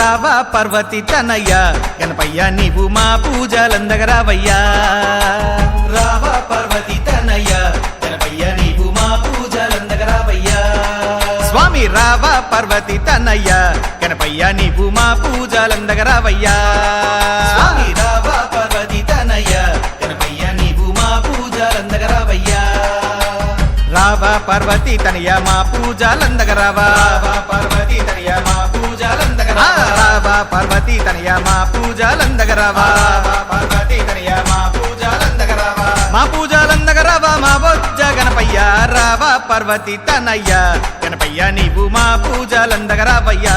రావా పర్వతి తనయ్య. గణపయ్య నీవు మా పూజలందగరావయ్యా. రావా పర్వతి తనయ్య. గణపయ్య నీవు మా పూజలందగరావయ్యా. స్వామి రావా పర్వతి తనయ్య. గణపయ్య నీవు మా పూజలందగరావయ్యా. స్వామి పర్వతి తనయ మా పూజలందగరావా? రావా పర్వతి తనయ మా పూజలందగరావా? రావా పర్వతి తనయ మా పూజలందగరావా? రావా పర్వతి తనయ మా పూజలందగరావా? మా పూజలందగరావా మా బొజ్జ గణపయ్య? రావా పర్వతి తనయ్య? గణపయ్య నీవు మా పూజలందగరావయ్యా?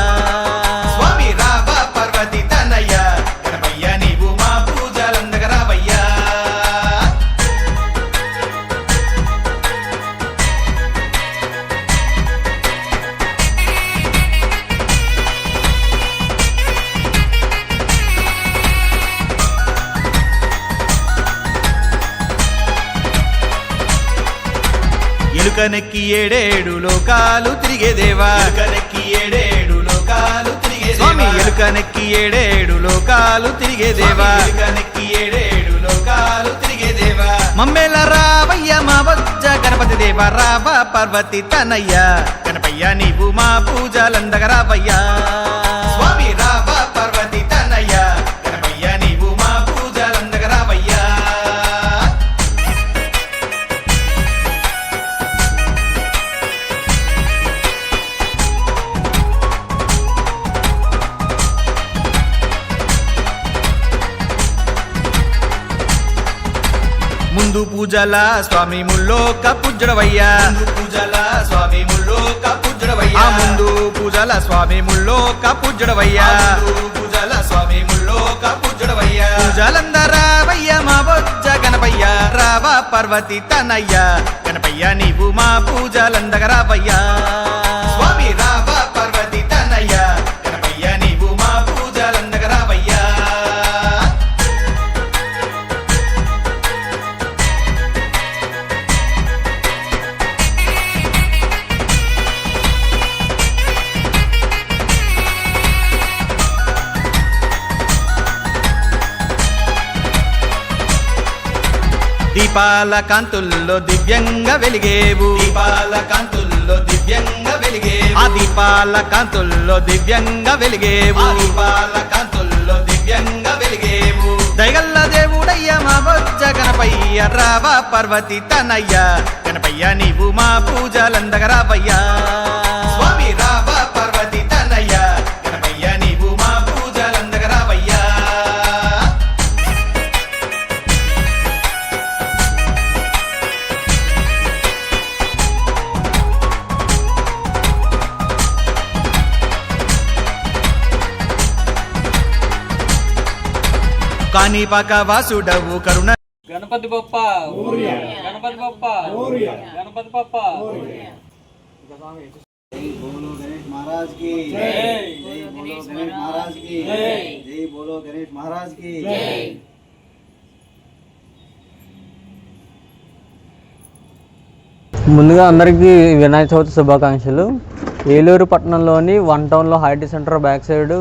ఎలుకనెక్కి ఏడేడు లోకాలు తిరిగేదేవా ఎలుకనెక్కి ఏడేడు లోకాలు తిరిగే స్వామి ఎలుకనెక్కి ఏడేడు లోకాలు తిరిగేదేవా ఎలుకనెక్కి ఏడేడు లోకాలు తిరిగేదేవా మమ్మేల రావయ్య మా వజ్జ గణపతి దేవ రావ పర్వతి తనయ్య. గణపయ్య నీవు మా పూజలందగరావయ్యా స్వామి ముందు పూజల స్వామి ముల్లోక పూజడవయ్యా పూజల స్వామి ముల్లోక పూజడవయ్యా ముందు పూజల స్వామి ముల్లోక పూజడవయ్యా పూజల స్వామి ముల్లోక పూజడవయ్యా పూజలందరావయ్య మా బొజ్జ గణపయ్య. రావా పర్వతి తనయ్య. గణపయ్య నీవు మా పూజలందగరావయ్యా స్వామి రావా దీపాల కాంతుల్లో దివ్యంగా వెలిగేవు. దీపాల కాంతుల్లో దివ్యంగా వెలిగేవు. ఆ దీపాల కాంతుల్లో దివ్యంగా వెలిగేవు. దీపాల కాంతుల్లో దివ్యంగా వెలిగేవు. దయగల్ల దేవుడయ్య మా బొజ్జ గణపయ్య రావా పర్వతి తనయ్య. గణపయ్య నీవు మా పూజలందగరావయ్యా కాణిపాక వాసుడవు కరుణ గణపతి బొప్ప గణపతి బొప్ప గణపతి బొప్ప जय बोलो गणेश महाराज की जय। जय बोलो गणेश महाराज की जय। जय बोलो गणेश महाराज की ముందుగా అందరికీ వినాయక చవితి శుభాకాంక్షలు ఏలూరు పట్టణంలోని వన్ టౌన్లో హైటీ సెంటర్ బ్యాక్ సైడ్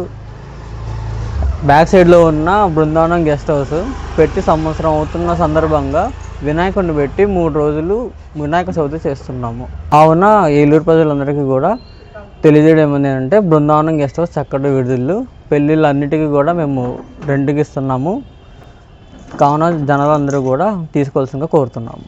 బ్యాక్ సైడ్లో ఉన్న బృందావనం గెస్ట్ హౌస్ పెట్టి సంవత్సరం అవుతున్న సందర్భంగా వినాయకుడిని పెట్టి మూడు రోజులు వినాయక చవితి చేస్తున్నాము. కావున ఏలూరు ప్రజలందరికీ కూడా తెలియజేయడం ఏమైంది అంటే బృందావనం గెస్ట్ హౌస్ చక్కటి విడుదలు పెళ్ళిళ్ళు అన్నిటికీ కూడా మేము రెండుకి ఇస్తున్నాము. కావున జనాలందరూ కూడా తీసుకోవాల్సిందిగా కోరుతున్నాము.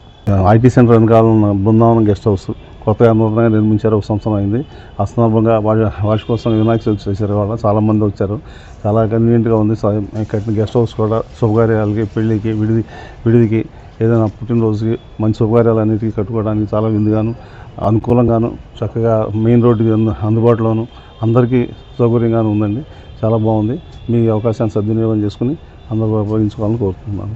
ఐటీ సెంటర్ వెనకాల ఉన్న బృందావనం గెస్ట్ హౌస్ కొత్తగా నూతనంగా నిర్మించారు ఒక సంవత్సరం అయింది. ఆ సందర్భంగా వార్షికోత్సవం వినాయక చవితి చేశారు. వాళ్ళ చాలామంది వచ్చారు. చాలా కన్వీనియంట్గా ఉంది. సా- కట్టిన గెస్ట్ హౌస్ కూడా శుభకార్యాలకి పెళ్ళికి విడిది విడిదికి ఏదైనా పుట్టినరోజుకి మంచి శుభకార్యాలు అన్నిటికీ కట్టుకోవడానికి చాలా విందుగాను అనుకూలంగాను చక్కగా మెయిన్ రోడ్డుకి అందు- అందుబాటులోను అందరికీ సౌకర్యంగాను ఉందండి. చాలా బాగుంది. మీ అవకాశాన్ని సద్వినియోగం చేసుకుని అందరూ ఉపయోగించుకోవాలని కోరుతున్నాను